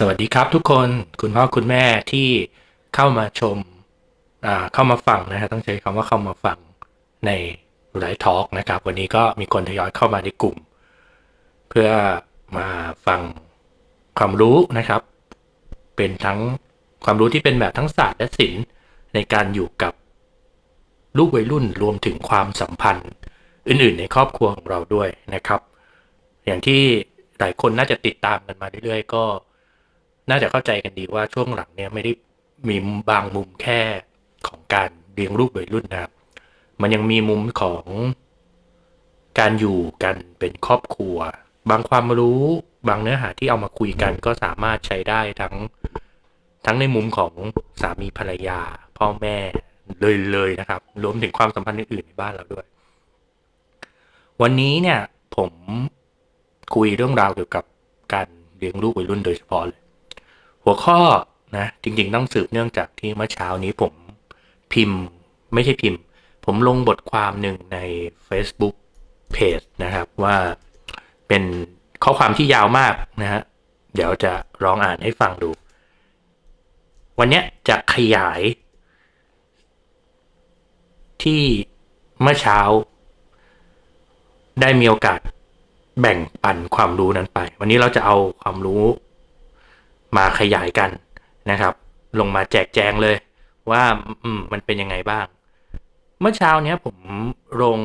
สวัสดีครับทุกคนคุณพ่อคุณแม่ที่เข้ามาชมเข้ามาฟังนะฮะต้องใช้คำว่าเข้ามาฟังในไลฟ์ทอล์กนะครับ วันนี้ก็มีคนทยอยเข้ามาในกลุ่ม เพื่อมาฟังความรู้นะครับ เป็นทั้งความรู้ที่เป็นแบบทั้งศาสตร์และศิลป์ในการอยู่กับลูกวัยรุ่นรวมถึงความสัมพันธ์อื่นๆ ในครอบครัวของเราด้วยนะครับ อย่างที่หลายคนน่าจะติดตามกันมาเรื่อยๆ ก็ น่าจะเข้าใจกันดีว่าช่วงหลังเนี่ยไม่ได้มีบางมุมแค่ของการเลี้ยงลูกวัยรุ่นนะครับ มันยังมีมุมของการอยู่กันเป็นครอบครัว บางความรู้บางเนื้อหาที่เอามาคุยกันก็สามารถใช้ได้ทั้งทั้งในมุมของสามีภรรยา พ่อแม่เลยเลยนะครับ รวมถึงความสัมพันธ์อื่นๆในบ้านเราด้วย วันนี้เนี่ยผมคุยเรื่องราวเกี่ยวกับการเลี้ยงลูกวัยรุ่นโดยเฉพาะเลย หัวข้อนะจริง ๆ ต้องสืบเนื่องจากที่เมื่อเช้านี้ผมพิมพ์ไม่ใช่พิมพ์ ผมลงบทความหนึ่งใน Facebook Page นะครับว่าเป็นข้อความที่ยาวมากนะฮะเดี๋ยวจะร้องอ่านให้ฟังดู วันนี้จะขยาย ที่เมื่อเช้า ได้มีโอกาสแบ่งปันความรู้นั้นไป วันนี้เราจะเอาความรู้ มาขยายกันนะครับ ลงมาแจกแจงเลยว่าอืมมันเป็นยังไงบ้าง เมื่อเช้าเนี้ยผมลง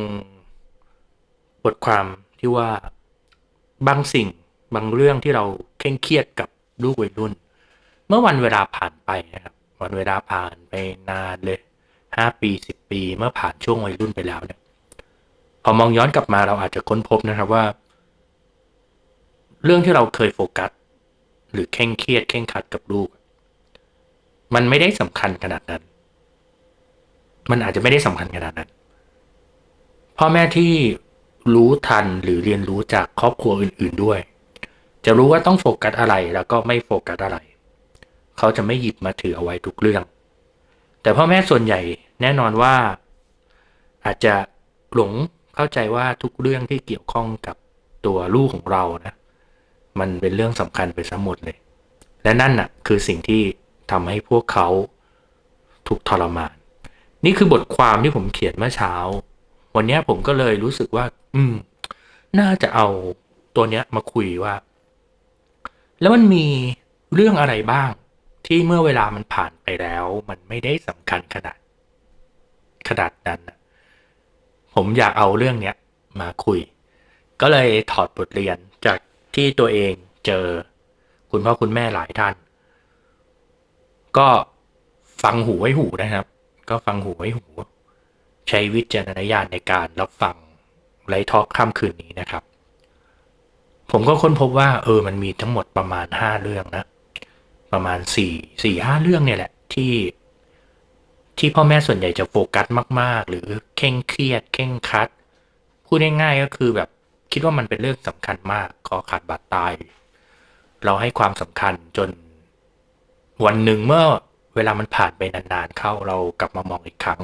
บทความที่ว่าบางสิ่งบางเรื่องที่เราเคร่งเครียดกับลูกวัยรุ่น เมื่อวันเวลาผ่านไปนะครับวันเวลาผ่านไปนานเลยห้าปีสิบปีเมื่อผ่านช่วงวัยรุ่นไปแล้วเนี่ยพอมองย้อนกลับมาเราอาจจะค้นพบนะครับว่า เรื่องที่เราเคยโฟกัส หรือเคร่งเครียดเคร่งคัดกับลูก มันไม่ได้สำคัญขนาดนั้น มันอาจจะไม่ได้สำคัญขนาดนั้น พ่อแม่ที่รู้ทันหรือเรียนรู้จากครอบครัวอื่น ๆด้วย จะรู้ว่าต้องโฟกัสอะไรแล้วก็ไม่โฟกัสอะไร เขาจะไม่หยิบมาถือเอาไว้ทุกเรื่อง แต่พ่อแม่ส่วนใหญ่แน่นอนว่า อาจจะหลงเข้าใจว่าทุกเรื่องที่เกี่ยวข้องกับตัวลูกของเรานะ มันเป็นเรื่องสำคัญไปซะหมดเลย และนั่นน่ะคือสิ่งที่ทำให้พวกเขาถูกทรมาน นี่คือบทความที่ผมเขียนเมื่อเช้า วันนี้ผมก็เลยรู้สึกว่า อืม น่าจะเอาตัวเนี้ยมาคุยว่า แล้วมันมีเรื่องอะไรบ้าง ที่เมื่อเวลามันผ่านไปแล้ว มันไม่ได้สำคัญขนาด ขนาดนั้น ผมอยากเอาเรื่องเนี้ยมาคุย ก็เลยถอดบทเรียน ที่ตัวเองเจอคุณพ่อคุณแม่หลายท่าน ก็ฟังหูไว้หูนะครับ ก็ฟังหูไว้หู ใช้วิจารณญาณในการรับฟังไลฟ์ทอกค่ำคืนนี้นะครับ ผมก็ค้นพบว่า เออมันมีทั้งหมดประมาณห้าเรื่องนะ ประมาณสี่สี่ห้าเรื่องเนี่ยแหละ ที่ ที่พ่อแม่ส่วนใหญ่จะโฟกัสมาก ๆ หรือเคร่งเครียดเคร่งคัด พูดง่ายๆก็คือแบบ คิดว่ามันเป็นเรื่องสำคัญมากคอขาดบาดตาย เราให้ความสำคัญจน วันหนึ่งเมื่อเวลามันผ่านไปนานๆเข้าเรากลับมามองอีกครั้ง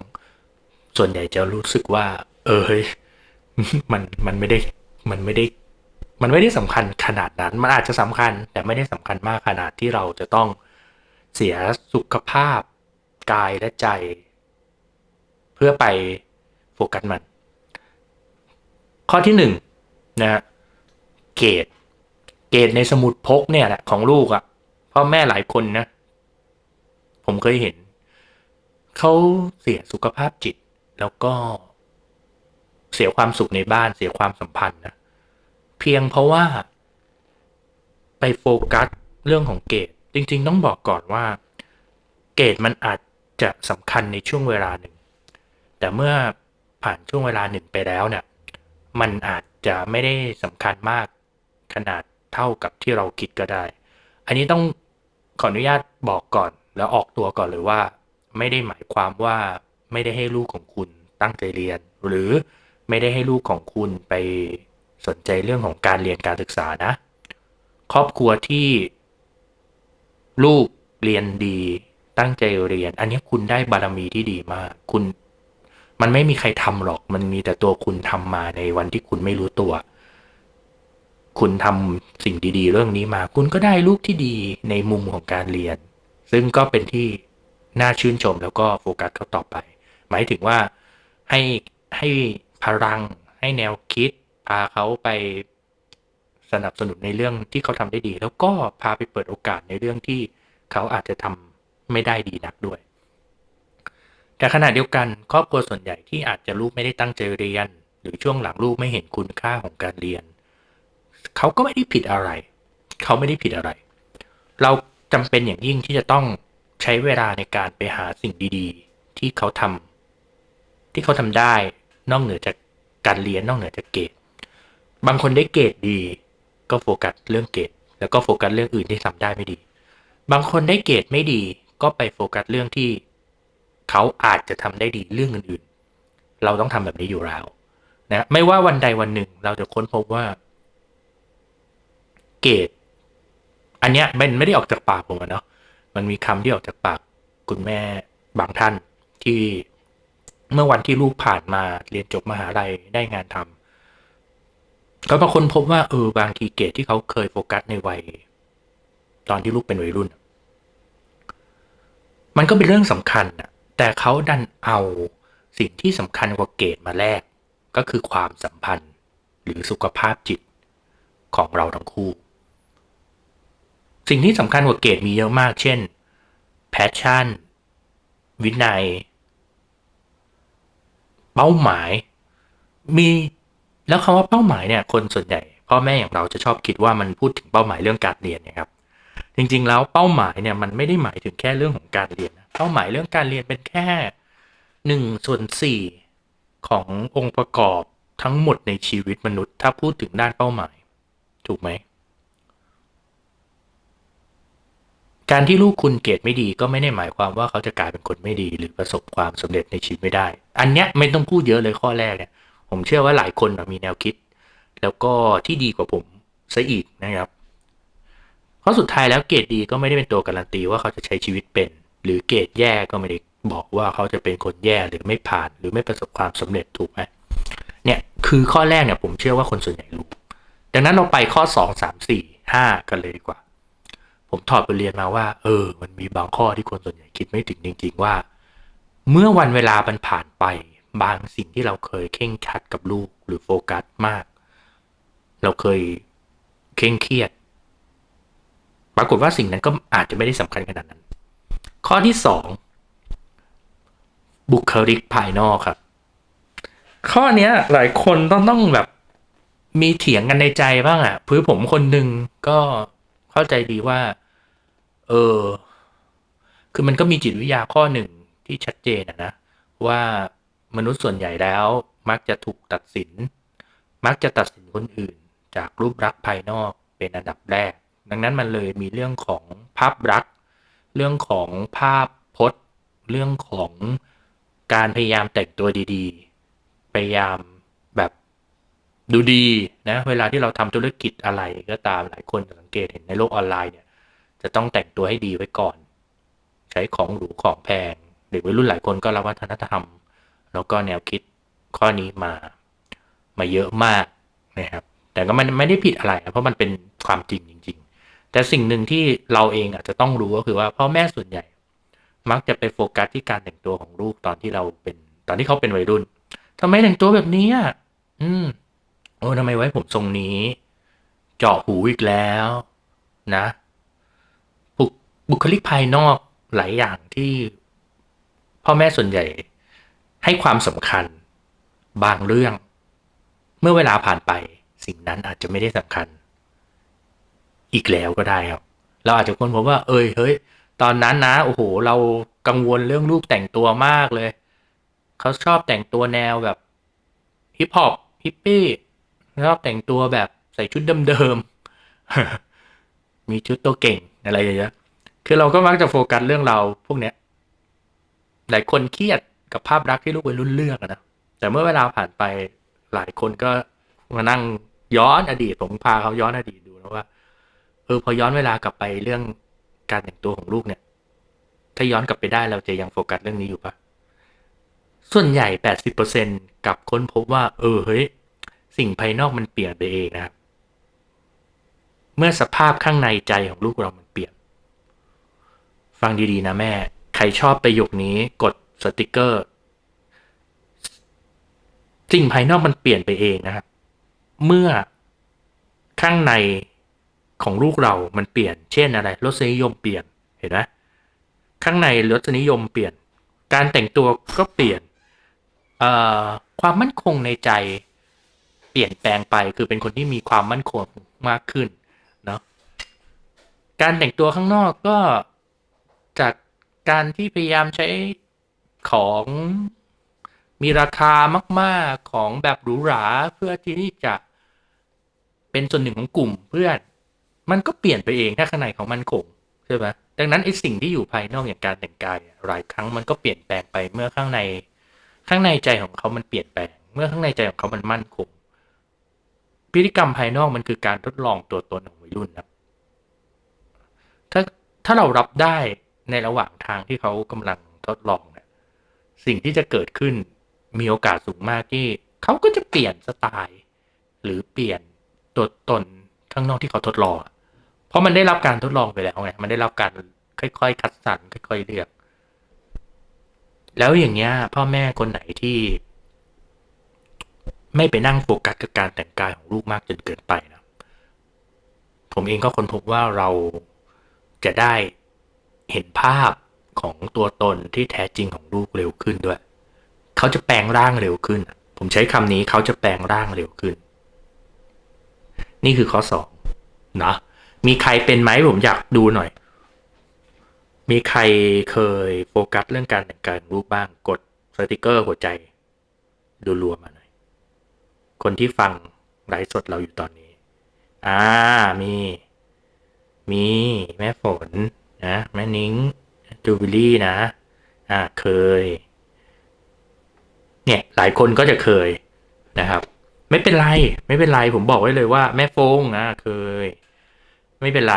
ส่วนใหญ่จะรู้สึกว่า เออเฮ้ยมันมันไม่ได้มันไม่ได้ มันไม่ได้สำคัญขนาดนั้น มันอาจจะสำคัญ แต่ไม่ได้สำคัญมากขนาดที่เราจะต้องเสียสุขภาพกายและใจ เพื่อไปโฟกัสมัน ข้อที่หนึ่ง นะฮะเกรดเกรดในสมุดพกเนี่ยแหละของลูกอะ่ะพ่อแม่หลายคนนะ ผมเคยเห็น เขาเสียสุขภาพจิต แล้วก็เสียความสุขในบ้านเสียความสัมพันธ์นะ เพียงเพราะว่า ไปโฟกัสเรื่องของเกรดจริง ๆ ต้องบอกก่อนว่า เกรดมันอาจจะสำคัญในช่วงเวลาหนึ่ง แต่เมื่อผ่านช่วงเวลาหนึ่งไปแล้วเนี่ย มันอาจ จะไม่ได้สำคัญมากขนาดเท่ากับที่เราคิดก็ได้ อันนี้ต้องขออนุญาตบอกก่อน แล้วออกตัวก่อนเลยว่า ไม่ได้หมายความว่าไม่ได้ให้ลูกของคุณตั้งใจเรียน หรือไม่ได้ให้ลูกของคุณไปสนใจเรื่องของการเรียนการศึกษานะ ครอบครัวที่ลูกเรียนดีตั้งใจเรียน อันนี้คุณได้บารมีที่ดีมาก คุณ มันไม่มีใครทำหรอก มันมีแต่ตัวคุณทำมาในวันที่คุณไม่รู้ตัว คุณทำสิ่งดี ๆ เรื่องนี้มา คุณก็ได้ลูกที่ดีในมุมของการเรียน ซึ่งก็เป็นที่น่าชื่นชมแล้วก็โฟกัสเขาต่อไป หมายถึงว่าให้ให้พลัง ให้แนวคิด พาเขาไปสนับสนุนในเรื่องที่เขาทำได้ดี แล้วก็พาไปเปิดโอกาสในเรื่องที่เขาอาจจะทำไม่ได้ดีนักด้วย แต่ขณะเดียวกันครอบครัวส่วนใหญ่ที่อาจจะลูกไม่ได้ตั้งใจเรียน หรือช่วงหลังลูกไม่เห็นคุณค่าของการเรียน เขาก็ไม่ได้ผิดอะไร เขาไม่ได้ผิดอะไร เราจำเป็นอย่างยิ่งที่จะต้องใช้เวลาในการไปหาสิ่งดี ๆ ที่เขาทำที่เขาทำได้นอกเหนือจากการเรียนนอกเหนือจากเกรดบางคนได้เกรดดี ก็โฟกัสเรื่องเกรดแล้วก็โฟกัสเรื่องอื่นที่ทำได้ไม่ดี บางคนได้เกรดไม่ดีก็ไปโฟกัสเรื่องที่ เขาอาจจะทำได้ดีเรื่องอื่นๆ เราต้องทำแบบนี้อยู่แล้วนะไม่ว่าวันใดวันหนึ่งเราจะค้นพบว่า เกรดอันเนี้ยมันไม่ได้ออกจากปากผมอะเนาะมันมีคำที่ออกจากปากคุณแม่บางท่านที่เมื่อวันที่ลูกผ่านมาเรียนจบมหาลัยได้งานทำก็บางคนพบว่าเออบางทีเกรดที่เขาเคยโฟกัสในวัย ตอนที่ลูกเป็นวัยรุ่น มันก็เป็นเรื่องสำคัญอะ แต่เขาดันเอาสิ่งที่สำคัญกว่าเกรดมาแลกก็คือความสัมพันธ์หรือสุขภาพจิตของเราทั้งคู่ สิ่งที่สำคัญกว่าเกรดมีเยอะมาก เช่น passion วินัย เป้าหมาย มีแล้วคำว่าเป้าหมายเนี่ยคนส่วนใหญ่พ่อแม่อย่างเราจะชอบคิดว่ามันพูดถึงเป้าหมายเรื่องการเรียนนะครับ จริงๆแล้วเป้าหมายเนี่ยมันไม่ได้หมายถึงแค่เรื่องของการเรียนนะ เป้าหมายเรื่องการเรียนเป็นแค่หนึ่งส่วนสี่ขององค์ประกอบทั้งหมดในชีวิตมนุษย์ ถ้าพูดถึงด้านเป้าหมาย ถูกไหม การที่ลูกคุณเกรดไม่ดีก็ไม่ได้หมายความว่าเขาจะกลายเป็นคนไม่ดี หรือประสบความสำเร็จในชีวิตไม่ได้ อันเนี้ยไม่ต้องพูดเยอะเลยข้อแรกเนี่ยผมเชื่อว่าหลายคนมีแนวคิด แล้วก็ที่ดีกว่าผมซะอีกนะครับเพราะสุดท้ายแล้วเกรดดีก็ไม่ได้เป็นตัวการันตีว่าเขาจะใช้ชีวิตเป็น หรือเกรดแย่ก็ไม่ได้บอกว่าเขาจะเป็นคนแย่หรือไม่ผ่านหรือไม่ประสบความสำเร็จถูกไหมเนี่ยคือข้อแรกเนี่ยผมเชื่อว่าคนส่วนใหญ่รู้ ดังนั้นเราไปข้อสองสามสี่ห้ากันเลยดีกว่า ผมถอดบทเรียนมาว่า เออ มันมีบางข้อที่คนส่วนใหญ่คิดไม่ถึงจริง ๆ ว่า เมื่อวันเวลามันผ่านไปบางสิ่งที่เราเคยเข่งคัดกับลูกหรือโฟกัสมาก เราเคยเคร่งเครียด ปรากฏว่าสิ่งนั้นก็อาจจะไม่ได้สำคัญขนาดนั้น ข้อที่สองบุคลิกภายนอกครับ ข้อนี้หลายคนต้องต้องแบบมีเถียงกันในใจบ้างอะ่ะพือผมคนหนึ่งก็เข้าใจดีว่า เออ คือมันก็มีจิตวิทยาข้อหนึ่งที่ชัดเจนนะว่ามนุษย์ส่วนใหญ่แล้ว มักจะถูกตัดสิน มักจะตัดสินคนอื่น จากรูปลักษณ์ภายนอกเป็นอันดับแรก ดังนั้นมันเลยมีเรื่องของภาพลักษณ์ เรื่องของภาพพจน์ เรื่องของการพยายามแต่งตัวดีๆ พยายามแบบดูดีนะ เวลาที่เราทำธุรกิจอะไรก็ตามหลายคนสังเกตเห็นในโลกออนไลน์เนี่ย จะต้องแต่งตัวให้ดีไว้ก่อน ใช้ของหรูของแพงเด็กวัยรุ่นหลายคนก็รับวัฒนธรรม แล้วก็แนวคิดข้อนี้มามาเยอะมากนะครับ แต่ก็มันไม่ได้ผิดอะไร เพราะมันเป็นความจริงจริง แต่สิ่งหนึ่งที่เราเองอาจจะต้องรู้ก็คือว่าพ่อแม่ส่วนใหญ่ มักจะไปโฟกัสที่การแต่งตัวของลูกตอนที่เราเป็น ตอนที่เขาเป็นวัยรุ่นทำไมแต่งตัวแบบนี้อะอืมโอ้ทำไมไว้ผมทรงนี้ เจาะหูอีกแล้ว นะบุบุคลิกภายนอกหลายอย่างที่พ่อแม่ส่วนใหญ่ ให้ความสำคัญ บางเรื่อง เมื่อเวลาผ่านไป สิ่งนั้นอาจจะไม่ได้สำคัญ อีกแล้วก็ได้ครับ เราอาจจะค้นพบว่า เอ้ยเฮ้ย ตอนนั้นนะโอ้โห เรากังวลเรื่องลูกแต่งตัวมากเลย เขาชอบแต่งตัวแนวแบบฮิปฮอปฮิปปี้ชอบแต่งตัวแบบใส่ชุดเดิมๆมีชุดตัวเก่งอะไรอย่างเงี้ยคือเราก็มักจะโฟกัสเรื่องเราพวกเนี้ยหลายคนเครียดกับภาพลักษณ์ที่ลูกวัยรุ่นเลือกอะนะแต่เมื่อเวลาผ่านไปหลายคนก็มานั่งย้อนอดีตผมพาเขาย้อนอดีตดูนะว่า เออพอย้อนเวลากลับไปเรื่องการแต่งตัวของลูกเนี่ย ถ้าย้อนกลับไปได้เราจะยังโฟกัสเรื่องนี้อยู่ปะส่วนใหญ่แปดสิบเปอร์เซนกับค้นพบว่า เออเฮ้ย สิ่งภายนอกมันเปลี่ยนไปเองนะครับ เมื่อสภาพข้างในใจของลูกเรามันเปลี่ยน ฟังดีๆนะแม่ ใครชอบประโยคนี้กดสติกเกอร์ สิ่งภายนอกมันเปลี่ยนไปเองนะครับ เมื่อข้างใน ของลูกเรามันเปลี่ยน เช่นอะไรรสนิยมเปลี่ยนเห็นไหมข้างในรสนิยมเปลี่ยน การแต่งตัวก็เปลี่ยนความมั่นคงในใจเปลี่ยนแปลงไปคือเป็นคนที่มีความมั่นคงมากขึ้นเนาะการแต่งตัวข้างนอกก็จากการที่พยายามใช้ของมีราคามาก ๆของแบบหรูหราเพื่อที่จะเป็นส่วนหนึ่งของกลุ่มเพื่อน มันก็เปลี่ยนไปเองถ้าข้างในของมันคงใช่ไหมดังนั้นไอ้สิ่งที่อยู่ภายนอกอย่างการแต่งกายหลายครั้งมันก็เปลี่ยนแปลงไปเมื่อข้างในข้างในใจของเขามันเปลี่ยนแปลง เมื่อข้างในใจของเขามันมั่นคงพฤติกรรมภายนอกมันคือการทดลองตัวตนของวัยรุ่นครับถ้าถ้าเรารับได้ในระหว่างทางที่เขากำลังทดลองเนี่ยสิ่งที่จะเกิดขึ้นมีโอกาสสูงมากที่เขาก็จะเปลี่ยนสไตล์ หรือเปลี่ยนตัวตนข้างนอกที่เขาทดลองอ เพราะมันได้รับการทดลองไปแล้วไงมันได้รับการค่อยๆ คัดสรรค่อยๆเลือก แล้วอย่างเงี้ย พ่อแม่คนไหนที่ ไม่ไปนั่งโฟกัสกับการแต่งกายของลูกมากจนเกินไปนะผมเองก็ค้นพบว่าเราจะได้เห็นภาพของตัวตนที่แท้จริงของลูกเร็วขึ้นด้วย เขาจะแปลงร่างเร็วขึ้น ผมใช้คำนี้เขาจะแปลงร่างเร็วขึ้น นี่คือข้อสองนะ มีใครเป็นไหมผมอยากดูหน่อย มีใครเคยโฟกัสเรื่องการแต่งกายของลูกบ้างกดสติกเกอร์หัวใจดูรัวๆมาหน่อย คนที่ฟังไลฟ์สดเราอยู่ตอนนี้ อ่ามี มีแม่ฝนนะแม่นิ้งจูบิลี่นะ อ่าเคย เนี่ยหลายคนก็จะเคยนะครับ ไม่เป็นไร ไม่เป็นไร ผมบอกไว้เลยว่าแม่ฟงอะเคย ไม่เป็นไร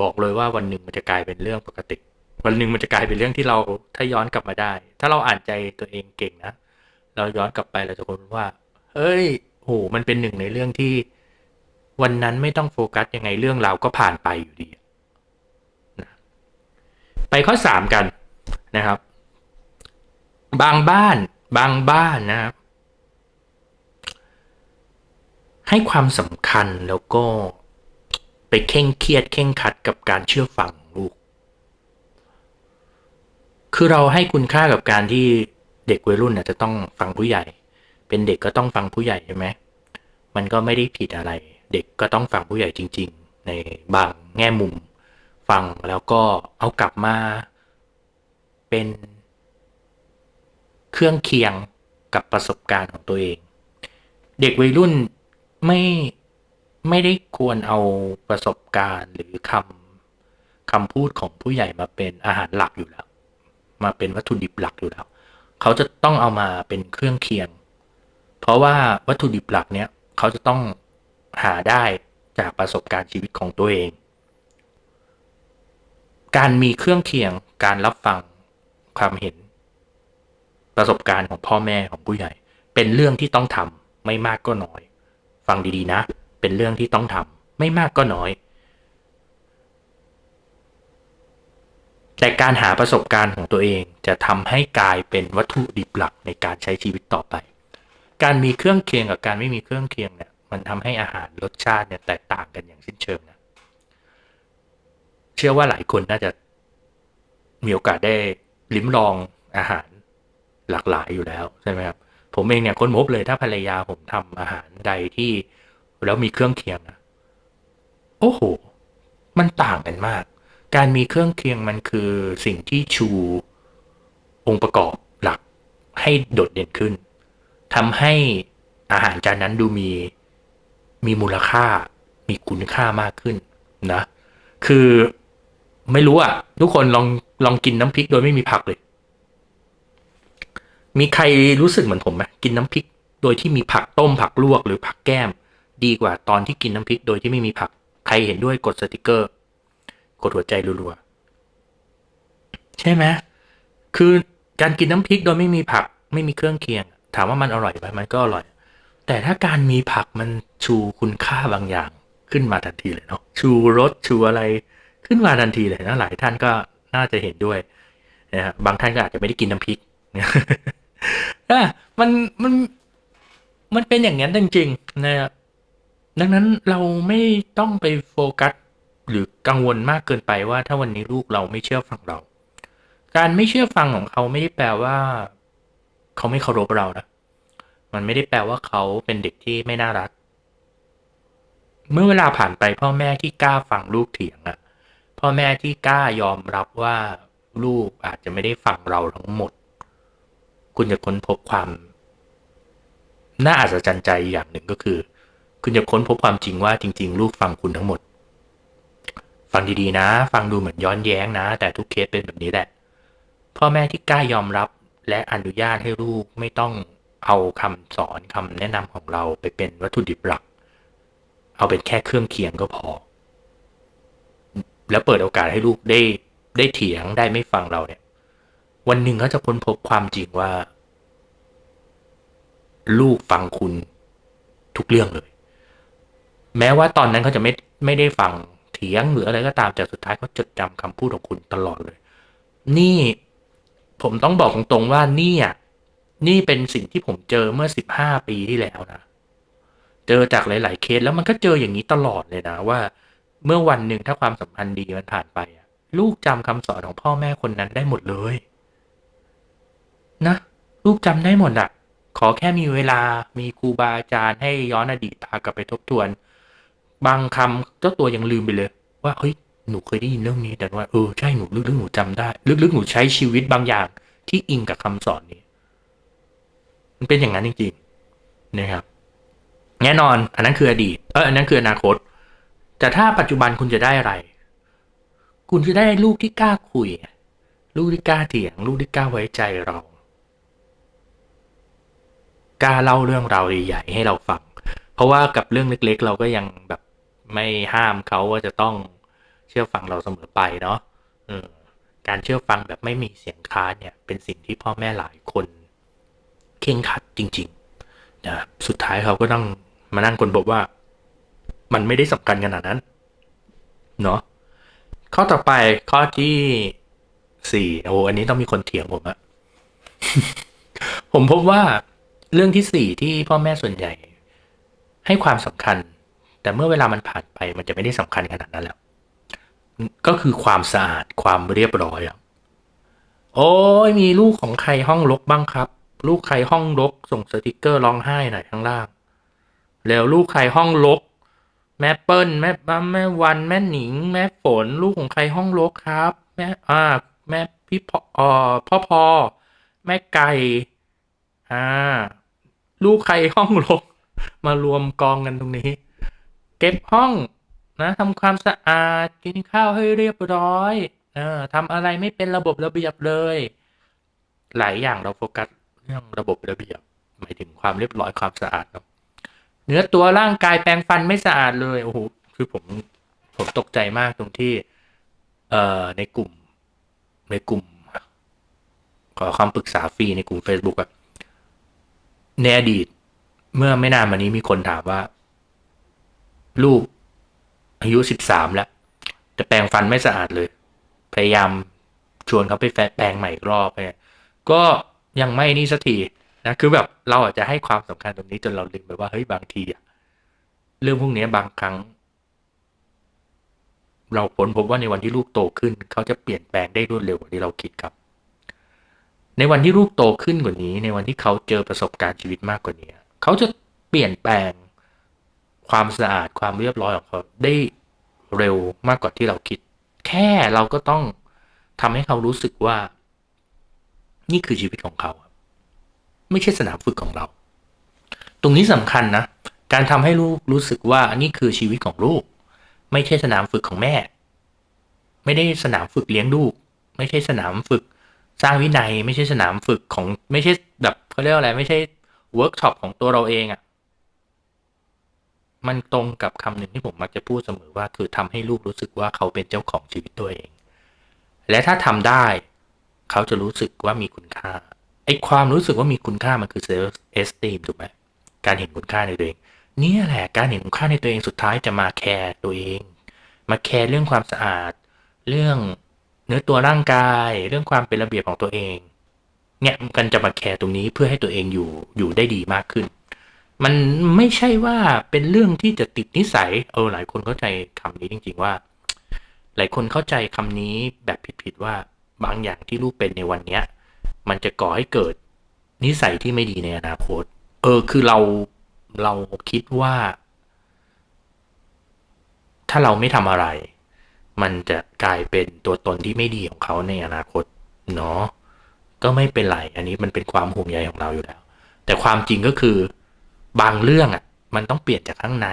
บอกเลยว่าวันหนึ่งมันจะกลายเป็นเรื่องปกติ วันหนึ่งมันจะกลายเป็นเรื่องที่เราถ้าย้อนกลับมาได้ ถ้าเราอ่านใจตัวเองเก่งนะเราย้อนกลับไปเราจะค้นว่าเฮ้ยโหมันเป็นหนึ่งในเรื่องที่ วันนั้นไม่ต้องโฟกัสยังไงเรื่องเราก็ผ่านไปอยู่ดีนะไปข้อสามกันนะครับ บางบ้านบางบ้านนะครับ ให้ความสำคัญแล้วก็ ไปเข่งเครียดเข่งคัดกับการเชื่อฟังลูก คือเราให้คุณค่ากับการที่เด็กวัยรุ่นน่ะจะต้องฟังผู้ใหญ่ เป็นเด็กก็ต้องฟังผู้ใหญ่ใช่ไหมมันก็ไม่ได้ผิดอะไร เด็กก็ต้องฟังผู้ใหญ่จริง ๆ ในบางแง่มุม ฟังแล้วก็เอากลับมาเป็นเครื่องเคียงกับประสบการณ์ของตัวเอง เด็กวัยรุ่นไม่ ไม่ได้ควรเอาประสบการณ์หรือคำคำพูดของผู้ใหญ่มาเป็นอาหารหลักอยู่แล้ว มาเป็นวัตถุดิบหลักอยู่แล้ว เขาจะต้องเอามาเป็นเครื่องเคียง เพราะว่าวัตถุดิบหลักเนี้ยเขาจะต้องหาได้จากประสบการณ์ชีวิตของตัวเอง การมีเครื่องเคียง การรับฟังความเห็น ประสบการณ์ของพ่อแม่ของผู้ใหญ่ เป็นเรื่องที่ต้องทำไม่มากก็น้อย ฟังดีๆนะ เป็นเรื่องที่ต้องทำไม่มากก็น้อย แต่การหาประสบการณ์ของตัวเองจะทำให้กลายเป็นวัตถุดิบหลักในการใช้ชีวิตต่อไป การมีเครื่องเคียงกับการไม่มีเครื่องเคียงเนี่ยมันทำให้อาหารรสชาติเนี่ยแตกต่างกันอย่างสิ้นเชิงนะเชื่อว่าหลายคนน่าจะมีโอกาสได้ลิ้มลองอาหารหลากหลายอยู่แล้วใช่ไหมครับผมเองเนี่ยค้นพบเลยถ้าภรรยาผมทำอาหารใดที่ แล้วมีเครื่องเคียงนะโอ้โห มันต่างกันมาก การมีเครื่องเคียงมันคือสิ่งที่ชูองค์ประกอบหลักให้โดดเด่นขึ้นทำให้อาหารจานนั้นดูมีมีมูลค่า มีคุณค่ามากขึ้นนะ คือไม่รู้อะ ทุกคนลองลองกินน้ำพริกโดยไม่มีผักเลย มีใครรู้สึกเหมือนผมไหมกินน้ำพริกโดยที่มีผักต้มผักลวกหรือผักแก้ม ดีกว่าตอนที่กินน้ำพริกโดยที่ไม่มีผัก ใครเห็นด้วยกดสติกเกอร์ กดหัวใจรัวๆ ใช่ไหมคือการกินน้ำพริกโดยไม่มีผัก ไม่มีเครื่องเคียง ถามว่ามันอร่อยไหมมันก็อร่อย แต่ถ้าการมีผักมันชูคุณค่าบางอย่างขึ้นมาทันทีเลยเนาะ ชูรสชูอะไรขึ้นมาทันทีเลยนะ หลายท่านก็น่าจะเห็นด้วยนะฮะบางท่านก็อาจจะไม่ได้กินน้ำพริกอะมันมันมันเป็นอย่างนั้นจริงๆนะครับ ดังนั้นเราไม่ต้องไปโฟกัสหรือกังวลมากเกินไปว่าถ้าวันนี้ลูกเราไม่เชื่อฟังเรา การไม่เชื่อฟังของเขาไม่ได้แปลว่า เขาไม่เคารพเรานะ มันไม่ได้แปลว่าเขาเป็นเด็กที่ไม่น่ารัก เมื่อเวลาผ่านไปพ่อแม่ที่กล้าฟังลูกเถียงอะพ่อแม่ที่กล้ายอมรับว่าลูกอาจจะไม่ได้ฟังเราทั้งหมด คุณจะค้นพบความ น่าอัศจรรย์ใจอย่างหนึ่งก็คือ คุณจะค้นพบความจริงว่าจริง ๆ ลูกฟังคุณทั้งหมด ฟังดีๆนะ ฟังดูเหมือนย้อนแย้งนะ แต่ทุกเคสเป็นแบบนี้แหละ พ่อแม่ที่กล้ายอมรับและอนุญาตให้ลูกไม่ต้องเอาคำสอนคำแนะนำของเราไปเป็นวัตถุดิบหลัก เอาเป็นแค่เครื่องเคียงก็พอ แล้วเปิดโอกาสให้ลูกได้ได้เถียงได้ไม่ฟังเราเนี่ย วันหนึ่งเขาจะค้นพบความจริงว่า ลูกฟังคุณทุกเรื่องเลย แม้ว่าตอนนั้นเขาจะไม่ไม่ได้ฟังเถียงหรืออะไรก็ตามแต่สุดท้ายเขาจดจำคำพูดของคุณตลอดเลย นี่ผมต้องบอกตรงๆว่านี่อะนี่เป็นสิ่งที่ผมเจอเมื่อสิบห้าปีที่แล้วนะ เจอจากหลายๆเคสแล้วมันก็เจออย่างนี้ตลอดเลยนะว่า เมื่อวันหนึ่งถ้าความสัมพันธ์ดีมันผ่านไปลูกจำคำสอนของพ่อแม่คนนั้นได้หมดเลย นะ ลูกจำได้หมดอะขอแค่มีเวลามีครูบาอาจารย์ให้ย้อนอดีตพากลับไปทบทวน บางคำเจ้าตัวยังลืมไปเลย ว่าเฮ้ยหนูเคยได้ยินเรื่องนี้ แต่ว่าเออใช่หนูลึกๆหนูจำได้ ลึกๆหนูใช้ชีวิตบางอย่างที่อิงกับคำสอนนี้ มันเป็นอย่างนั้นจริงๆนะครับ แน่นอนอันนั้นคืออดีตเอออันนั้นคืออนาคต แต่ถ้าปัจจุบันคุณจะได้อะไร คุณจะได้ลูกที่กล้าคุย ลูกที่กล้าเถียง ลูกที่กล้าไว้ใจเรากล้าเล่าเรื่องราวใหญ่ๆให้เราฟัง เพราะว่ากับเรื่องเล็ก ๆ เราก็ยังแบบ ไม่ห้ามเขาว่าจะต้องเชื่อฟังเราเสมอไปเนาะการเชื่อฟังแบบไม่มีเสียงค้านเนี่ย เป็นสิ่งที่พ่อแม่หลายคนเข่งขัดจริงๆนะสุดท้ายเขาก็ต้องมานั่งคนบอกว่า มันไม่ได้สำคัญขนาดนั้นเนาะข้อต่อไปข้อที่สี่โอ้อันนี้ต้องมีคนเถียงผมอะผมพบว่าเรื่องที่สี่ที่พ่อแม่ส่วนใหญ่ ให้ความสำคัญ แต่เมื่อเวลามันผ่านไปมันจะไม่ได้สำคัญขนาดนั้นแล้ว ก็คือความสะอาดความเรียบร้อยอะโอ้ยมีลูกของใครห้องรกบ้างครับ ลูกใครห้องรกส่งสติกเกอร์ร้องไห้หน่อยข้างล่าง แล้วลูกใครห้องรกแม่เปิ้ลแม่บ้าแม่วันแม่หนิง แม่ฝน ลูกของใครห้องรกครับ แม่อ่าแม่พี่พ่ออ่อพ่อพอแม่ไก่อ่าลูกใครห้องรกมารวมกองกันตรงนี้ เก็บห้องนะทำความสะอาดกินข้าวให้เรียบร้อยเออทำอะไรไม่เป็นระบบระเบียบเลย หลายอย่างเราโฟกัสเรื่องระบบระเบียบหมายถึงความเรียบร้อยความสะอาดเนาะเนื้อตัวร่างกายแปรงฟันไม่สะอาดเลยโอ้โหคือผมผมตกใจมากตรงที่ เอ่อในกลุ่ม ในกลุ่ม ขอคำปรึกษาฟรีในกลุ่ม Facebook แบบในอดีต เมื่อไม่นานมานี้มีคนถามว่า ลูกอายุสิบสามแล้ว แต่แปรงฟันไม่สะอาดเลย พยายามชวนเขาไปแปรงใหม่รอบเนี่ยก็ยังไม่นี่สักทีนะคือแบบเราอาจจะให้ความสำคัญตรงนี้จนเราลืมไปว่าเฮ้ยบางทีอะเรื่องพวกนี้บางครั้ง เราค้นพบว่าในวันที่ลูกโตขึ้น เขาจะเปลี่ยนแปลงได้รวดเร็วกว่าที่เราคิดครับ ในวันที่ลูกโตขึ้นกว่านี้ ในวันที่เขาเจอประสบการณ์ชีวิตมากกว่านี้ เขาจะเปลี่ยนแปลง ความสะอาดความเรียบร้อยของเขาได้เร็วมากกว่าที่เราคิด แค่เราก็ต้องทำให้เขารู้สึกว่า นี่คือชีวิตของเขา ไม่ใช่สนามฝึกของเรา ตรงนี้สำคัญนะ การทำให้ลูกรู้สึกว่านี่คือชีวิตของลูก ไม่ใช่สนามฝึกของแม่ ไม่ได้สนามฝึกเลี้ยงลูก ไม่ใช่สนามฝึกสร้างวินัย ไม่ใช่สนามฝึกของไม่ใช่แบบเขาเรียกว่าอะไร ไม่ใช่เวิร์กช็อปของตัวเราเองอะ่ะ มันตรงกับคำหนึ่งที่ผมมักจะพูดเสมอว่าคือทำให้ลูกรู้สึกว่าเขาเป็นเจ้าของชีวิตตัวเอง และถ้าทำได้ เขาจะรู้สึกว่ามีคุณค่าไอ้ความรู้สึกว่ามีคุณค่ามันคือ self esteem ถูกไหมการเห็นคุณค่าในตัวเองเนี่ยแหละการเห็นคุณค่าในตัวเองสุดท้ายจะมาแคร์ตัวเอง มาแคร์เรื่องความสะอาด เรื่องเนื้อตัวร่างกาย เรื่องความเป็นระเบียบของตัวเอง เนี่ยกันจะมาแคร์ตรงนี้เพื่อให้ตัวเองอยู่อยู่ได้ดีมากขึ้น มันไม่ใช่ว่าเป็นเรื่องที่จะติดนิสัย เออหลายคนเข้าใจคำนี้จริง ๆว่า หลายคนเข้าใจคำนี้แบบผิดๆว่าบางอย่างที่ลูกเป็นในวันเนี้ย มันจะก่อให้เกิดนิสัยที่ไม่ดีในอนาคต เออ คือเราเราคิดว่า ถ้าเราไม่ทำอะไร มันจะกลายเป็นตัวตนที่ไม่ดีของเขาในอนาคต เนาะก็ไม่เป็นไร อันนี้มันเป็นความห่วงใยของเราอยู่แล้ว แต่ความจริงก็คือ บางเรื่องอะ มันต้องเปลี่ยนจากข้างใน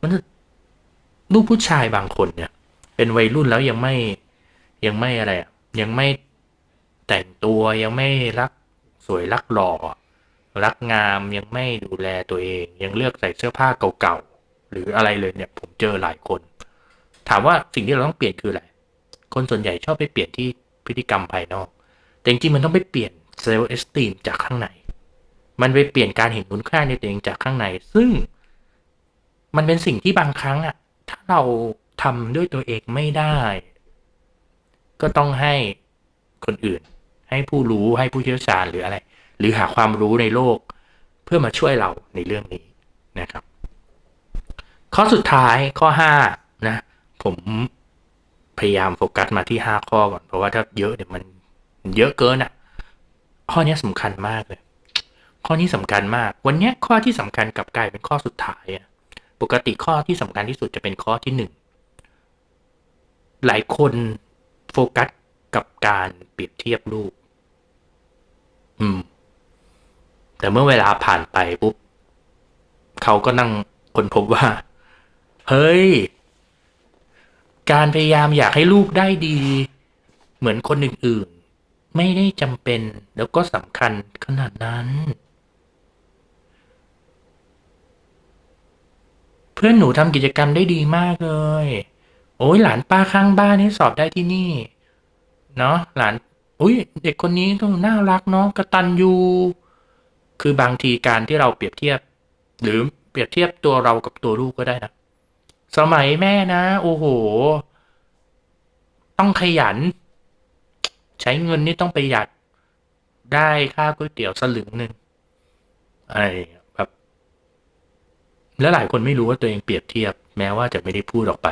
มันลูกผู้ชายบางคนเนี่ย เป็นวัยรุ่นแล้วยังไม่ยังไม่อะไรอะยังไม่แต่งตัวยังไม่รักสวยรักหล่อรักงามยังไม่ดูแลตัวเอง ยังเลือกใส่เสื้อผ้าเก่าๆหรืออะไรเลยเนี่ย ผมเจอหลายคน ถามว่าสิ่งที่เราต้องเปลี่ยนคืออะไรคนส่วนใหญ่ชอบไปเปลี่ยนที่พฤติกรรมภายนอก แต่จริงๆมันต้องไปเปลี่ยนเซลล์เอสติมจากข้างใน มันไปเปลี่ยนการเห็นคุณค่าในตัวเองจากข้างใน ซึ่ง มันเป็นสิ่งที่บางครั้งอะถ้าเราทำด้วยตัวเองไม่ได้ ก็ต้องให้คนอื่น ให้ผู้รู้ให้ผู้เชี่ยวชาญหรืออะไร หรือหาความรู้ในโลก เพื่อมาช่วยเราในเรื่องนี้นะครับ ข้อสุดท้ายข้อห้านะ ผมพยายามโฟกัสมาที่ห้าข้อก่อน เพราะว่าถ้าเยอะเนี่ยวมันเยอะเกินอะ่ะ ข้อนี้สำคัญมากเลย ข้อนี้สำคัญมาก วันนี้ข้อที่สำคัญกลับกลายเป็นข้อสุดท้ายอะปกติข้อที่สำคัญที่สุดจะเป็นข้อที่หนึ่งหลายคนโฟกัสกับการเปรียบเทียบรูป อืม แต่เมื่อเวลาผ่านไปปุ๊บเขาก็นั่งค้นพบว่า เฮ้ย การพยายามอยากให้ลูกได้ดี เหมือนคนอื่นๆ ไม่ได้จำเป็นแล้วก็สำคัญขนาดนั้น เพื่อนหนูทำกิจกรรมได้ดีมากเลย โอ้ยหลานป้าข้างบ้านนี่สอบได้ที่นี่ เนาะหลาน อุ้ยเด็กคนนี้ต้องน่ารักเนาะกระตันยูคือบางทีการที่เราเปรียบเทียบ หรือเปรียบเทียบตัวเรากับตัวลูกก็ได้นะ สมัยแม่นะ โอ้โห ต้องขยัน ใช้เงินนี่ต้องประหยัดได้ค่าก๋วยเตี๋ยวสลึงหนึ่งอะไร แล้วหลายคนไม่รู้ว่าตัวเองเปรียบเทียบแม้ว่าจะไม่ได้พูดออกไป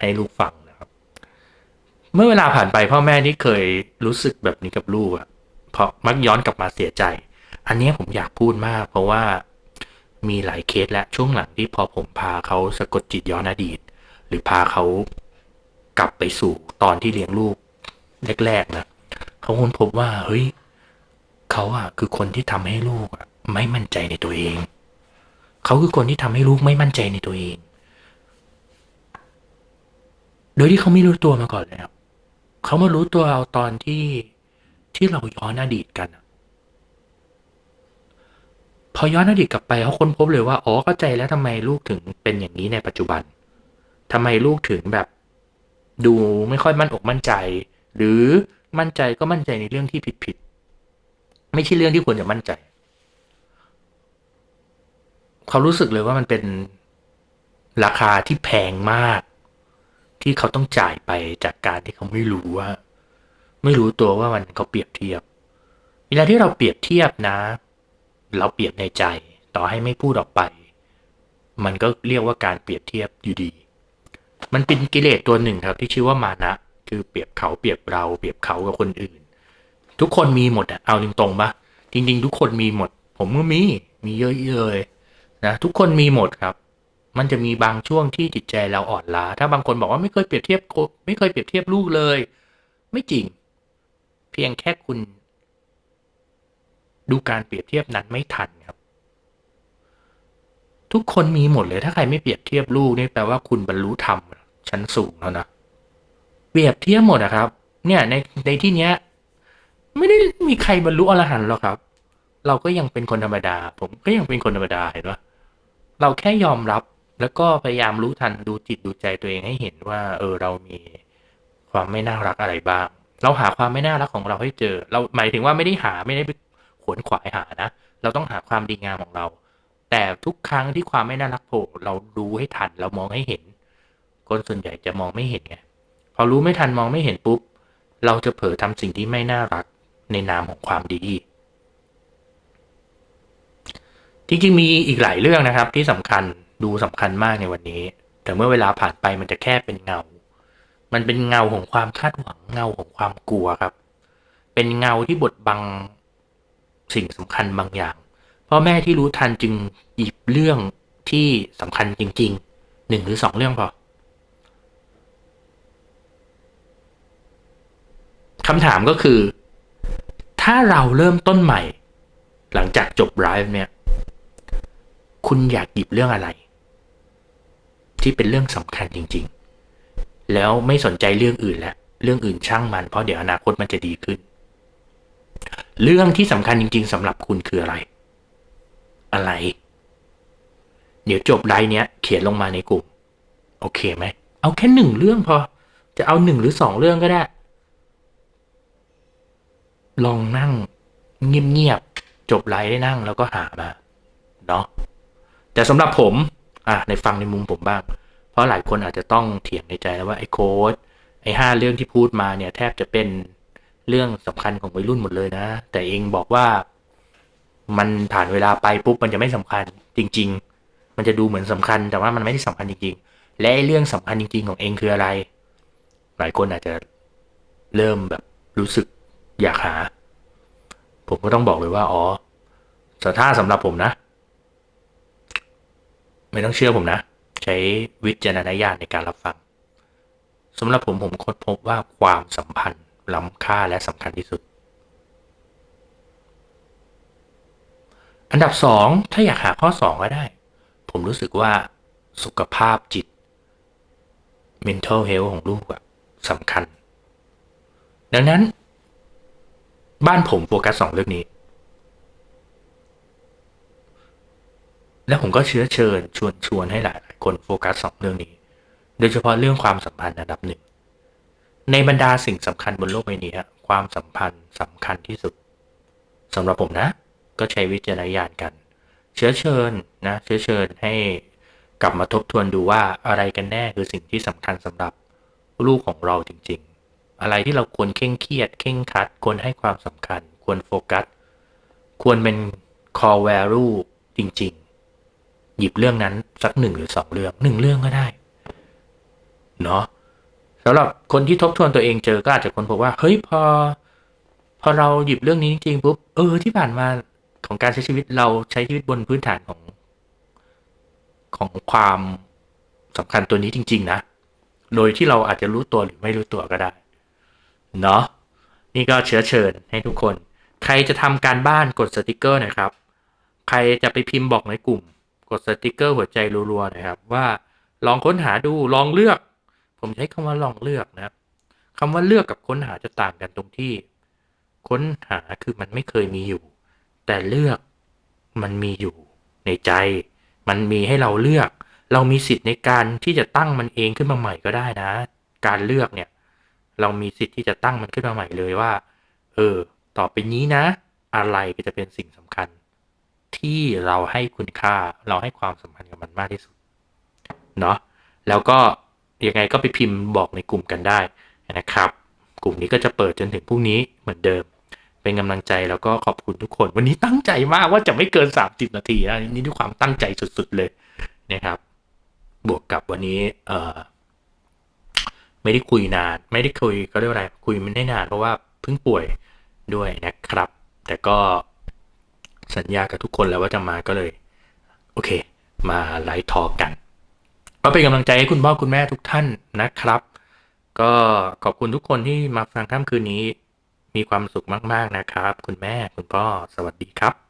ให้ลูกฟังนะครับ เมื่อเวลาผ่านไปพ่อแม่ที่เคยรู้สึกแบบนี้กับลูกอะเพราะมักย้อนกลับมาเสียใจ อันนี้ผมอยากพูดมาก เพราะว่ามีหลายเคสและช่วงหลังที่พอผมพาเขาสะกดจิตย้อนอดีต หรือพาเขากลับไปสู่ตอนที่เลี้ยงลูกแรกๆนะเขาค้นพบว่าเฮ้ยเขาอะคือคนที่ทำให้ลูกอะไม่มั่นใจในตัวเอง เขาคือคนที่ทำให้ลูกไม่มั่นใจในตัวเอง โดยที่เขาไม่รู้ตัวมาก่อนแล้วเขามารู้ตัวเอาตอนที่ที่เราย้อนอดีตกัน พอย้อนอดีตกลับไปเขาค้นพบเลยว่าอ๋อเข้าใจแล้วทำไมลูกถึงเป็นอย่างนี้ในปัจจุบันทำไมลูกถึงแบบ ดูไม่ค่อยมั่นอกมั่นใจ หรือมั่นใจก็มั่นใจในเรื่องที่ผิดผิดๆไม่ใช่เรื่องที่ควรจะมั่นใจ เขารู้สึกเลยว่ามันเป็นราคาที่แพงมาก ที่เขาต้องจ่ายไปจากการที่เขาไม่รู้ว่า ไม่รู้ตัวว่ามันเขาเปรียบเทียบ เวลาที่เราเปรียบเทียบนะ เราเปรียบในใจ ต่อให้ไม่พูดออกไป มันก็เรียกว่าการเปรียบเทียบอยู่ดี มันเป็นกิเลสตัวหนึ่งครับ ที่ชื่อว่ามานะคือเปรียบเขาเปรียบเราเปรียบเขากับคนอื่น ทุกคนมีหมดอะเอาตรงๆปะจริงๆ ทุกคนมีหมด ผมก็มีมีเยอะเลย นะทุกคนมีหมดครับ มันจะมีบางช่วงที่จิตใจเราอ่อนล้า ถ้าบางคนบอกว่าไม่เคยเปรียบเทียบไม่เคยเปรียบเทียบลูกเลย ไม่จริง เพียงแค่คุณ ดูการเปรียบเทียบนั้นไม่ทันครับ ทุกคนมีหมดเลย ถ้าใครไม่เปรียบเทียบลูกนี่แปลว่าคุณบรรลุธรรมชั้นสูงแล้วนะเปรียบเทียบหมดนะครับ เนี่ยในในที่เนี้ย ไม่ได้มีใครบรรลุอรหันต์หรอกครับ เราก็ยังเป็นคนธรรมดา ผมก็ยังเป็นคนธรรมดาเห็นปะ เราแค่ยอมรับแล้วก็พยายามรู้ทันดูจิตดูใจตัวเองให้เห็นว่าเออเรามีความไม่น่ารักอะไรบ้าง เราหาความไม่น่ารักของเราให้เจอ เราหมายถึงว่าไม่ได้หาไม่ได้ไปขวนขวายหานะ เราต้องหาความดีงามของเรา แต่ทุกครั้งที่ความไม่น่ารักโผล่เราดูให้ทันเรามองให้เห็น คนส่วนใหญ่จะมองไม่เห็นไงพอรู้ไม่ทันมองไม่เห็นปุ๊บ เราจะเผลอทำสิ่งที่ไม่น่ารักในนามของความดี จริงๆมีอีกหลายเรื่องนะครับ ที่สำคัญดูสำคัญมากในวันนี้ แต่เมื่อเวลาผ่านไปมันจะแค่เป็นเงา มันเป็นเงาของความคาดหวังเงาของความกลัวครับ เป็นเงาที่บดบังสิ่งสำคัญบางอย่างพ่อแม่ที่รู้ทันจึงหยิบเรื่องที่สำคัญจริงๆหนึ่งหรือสองเรื่องพอคำถามก็คือ ถ้าเราเริ่มต้นใหม่ หลังจากจบไลฟ์เนี่ย คุณอยากหยิบเรื่องอะไร ที่เป็นเรื่องสำคัญจริง ๆ แล้วไม่สนใจเรื่องอื่นแล้วเรื่องอื่นช่างมัน เพราะเดี๋ยวอนาคตมันจะดีขึ้น เรื่องที่สำคัญจริง ๆสำหรับคุณคืออะไร อะไร เดี๋ยวจบไลน์เนี้ย เขียนลงมาในกลุ่ม โอเคไหม เอาแค่หนึ่งเรื่องพอ จะเอาหนึ่งหรือสองเรื่องก็ได้ ลองนั่งเงียบๆจบไลน์ได้นั่งแล้วก็หามา เนาะ แต่สำหรับผมอะในฟังในมุมผมบ้าง เพราะหลายคนอาจจะต้องเถียงในใจแล้วว่าไอ้โค้ดไอ้ห้าเรื่องที่พูดมาเนี่ยแทบจะเป็นเรื่องสำคัญของวัยรุ่นหมดเลยนะ แต่เองบอกว่ามันผ่านเวลาไปปุ๊บมันจะไม่สำคัญจริง ๆ มันจะดูเหมือนสำคัญแต่ว่ามันไม่ได้สำคัญจริง ๆ และไอ้เรื่องสำคัญจริง ๆ ของเองคืออะไร หลายคนอาจจะเริ่มแบบรู้สึกอยากหา ผมก็ต้องบอกเลยว่าอ๋อแต่ถ้าสำหรับผมนะ ไม่ต้องเชื่อผมนะ ใช้วิจารณญาณในการรับฟังสำหรับผมผมค้นพบว่าความสัมพันธ์ล้ำค่าและสำคัญที่สุด อันดับสองถ้าอยากหาข้อสองก็ได้ ผมรู้สึกว่าสุขภาพจิต mental health ของลูกอะสำคัญ ดังนั้น บ้านผมโฟกัสสองเรื่องนี้ แล้วผมก็เชื้อเชิญชวนชวนให้หลายหลายคนโฟกัสสองเรื่องนี้ โดยเฉพาะเรื่องความสัมพันธ์อันดับหนึ่ง ในบรรดาสิ่งสำคัญบนโลกใบนี้ฮะความสัมพันธ์สำคัญที่สุดสำหรับผมนะ ก็ใช้วิจารณญาณกัน เชื้อเชิญนะเชื้อเชิญให้กลับมาทบทวนดูว่าอะไรกันแน่คือสิ่งที่สำคัญสำหรับลูกของเราจริง ๆ อะไรที่เราควรเคร่งเครียดเคร่งคัดควรให้ความสำคัญ ควรโฟกัส ควรเป็น core value จริง ๆ หยิบเรื่องนั้นสักหนึ่งหรือสองเรื่องหนึ่งเรื่องก็ได้เนาะสำหรับคนที่ทบทวนตัวเองเจอก็อาจจะคนพบว่าเฮ้ยพอ พอเราหยิบเรื่องนี้จริงๆปุ๊บเออที่ผ่านมาของการใช้ชีวิตเราใช้ชีวิตบนพื้นฐานของ ของความสำคัญตัวนี้จริง ๆ นะ โดยที่เราอาจจะรู้ตัวหรือไม่รู้ตัวก็ได้ เนาะนี่ก็เชื้อเชิญให้ทุกคน ใครจะทำการบ้านกดสติกเกอร์นะครับ ใครจะไปพิมพ์บอกในกลุ่ม กดสติกเกอร์หัวใจรัวๆนะครับ ว่าลองค้นหาดูลองเลือก ผมใช้คำว่าลองเลือกนะครับคำว่าเลือกกับค้นหาจะต่างกันตรงที่ ค้นหาคือมันไม่เคยมีอยู่ แต่เลือกมันมีอยู่ในใจ มันมีให้เราเลือก เรามีสิทธิ์ในการที่จะตั้งมันเองขึ้นมาใหม่ก็ได้นะ การเลือกเนี่ย เรามีสิทธิ์ที่จะตั้งมันขึ้นมาใหม่เลยว่า เออ ต่อไปนี้นะ อะไรก็จะเป็นสิ่งสำคัญ ที่เราให้คุณค่าเราให้ความสำคัญกับมันมากที่สุดเนาะแล้วก็ยังไงก็ไปพิมพ์บอกในกลุ่มกันได้นะครับ กลุ่มนี้ก็จะเปิดจนถึงพรุ่งนี้เหมือนเดิม เป็นกำลังใจแล้วก็ขอบคุณทุกคน วันนี้ตั้งใจมากว่าจะไม่เกิน 30 นาทีนะนี่ด้วยความตั้งใจสุดๆเลยนะครับ บวกกับวันนี้เอ่อไม่ได้คุยนาน ไม่ได้คุยก็เรียกว่าอะไรคุยไม่ได้นานเพราะว่าเพิ่งป่วยด้วยนะครับ แต่ก็ สัญญากับทุกคนแล้วว่าจะมาก็เลย โอเค มาไลฟ์ทอล์กกันก็เป็นกำลังใจให้คุณพ่อคุณแม่ทุกท่านนะครับ ก็ขอบคุณทุกคนที่มาฟังค่ำคืนนี้ มีความสุขมาก ๆนะครับ คุณแม่คุณพ่อสวัสดีครับ